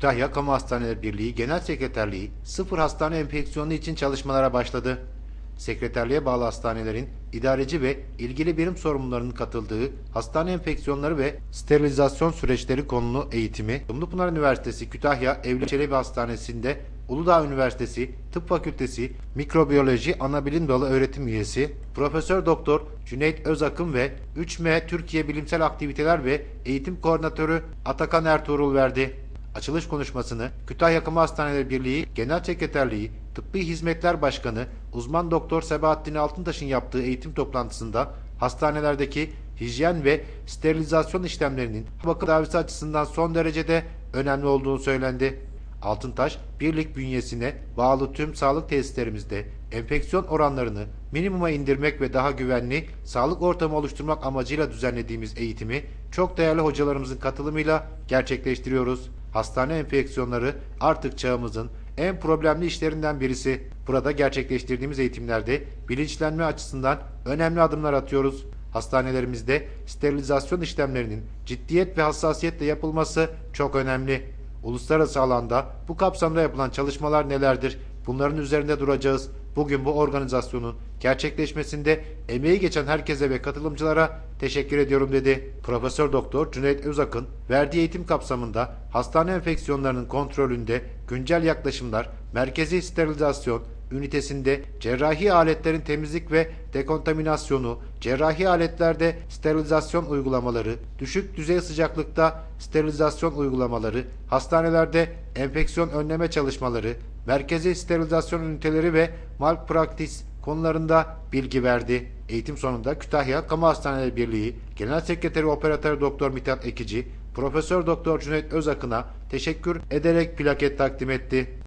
Kütahya Kamu Hastaneleri Birliği Genel Sekreterliği sıfır hastane enfeksiyonu için çalışmalara başladı. Sekreterliğe bağlı hastanelerin idareci ve ilgili birim sorumlularının katıldığı hastane enfeksiyonları ve sterilizasyon süreçleri konulu eğitimi Dumlupınar Üniversitesi Kütahya Evli Çelebi Hastanesi'nde Uludağ Üniversitesi Tıp Fakültesi Mikrobiyoloji Anabilim Dalı öğretim üyesi Profesör Doktor Cüneyt Özakın ve 3M Türkiye Bilimsel Aktiviteler ve Eğitim Koordinatörü Atakan Ertuğrul verdi. Açılış konuşmasını Kütahya Kamu Hastaneleri Birliği Genel Sekreterliği Tıbbi Hizmetler Başkanı Uzman Doktor Sebahattin Altıntaş'ın yaptığı eğitim toplantısında hastanelerdeki hijyen ve sterilizasyon işlemlerinin bakım tedavisi açısından son derecede önemli olduğunu söylendi. Altıntaş, birlik bünyesine bağlı tüm sağlık tesislerimizde enfeksiyon oranlarını minimuma indirmek ve daha güvenli sağlık ortamı oluşturmak amacıyla düzenlediğimiz eğitimi çok değerli hocalarımızın katılımıyla gerçekleştiriyoruz. Hastane enfeksiyonları artık çağımızın en problemli işlerinden birisi. Burada gerçekleştirdiğimiz eğitimlerde bilinçlenme açısından önemli adımlar atıyoruz. Hastanelerimizde sterilizasyon işlemlerinin ciddiyet ve hassasiyetle yapılması çok önemli. Uluslararası alanda bu kapsamda yapılan çalışmalar nelerdir? Bunların üzerinde duracağız. Bugün bu organizasyonun gerçekleşmesinde emeği geçen herkese ve katılımcılara teşekkür ediyorum dedi. Profesör Doktor Cüneyt Özakın verdiği eğitim kapsamında hastane enfeksiyonlarının kontrolünde güncel yaklaşımlar, merkezi sterilizasyon, ünitesinde cerrahi aletlerin temizlik ve dekontaminasyonu, cerrahi aletlerde sterilizasyon uygulamaları, düşük düzey sıcaklıkta sterilizasyon uygulamaları, hastanelerde enfeksiyon önleme çalışmaları, merkezi sterilizasyon üniteleri ve malpraktis konularında bilgi verdi. Eğitim sonunda Kütahya Kamu Hastaneleri Birliği Genel Sekreteri Operatör Doktor Mithat Ekici, Profesör Doktor Cüneyt Özakın'a teşekkür ederek plaket takdim etti.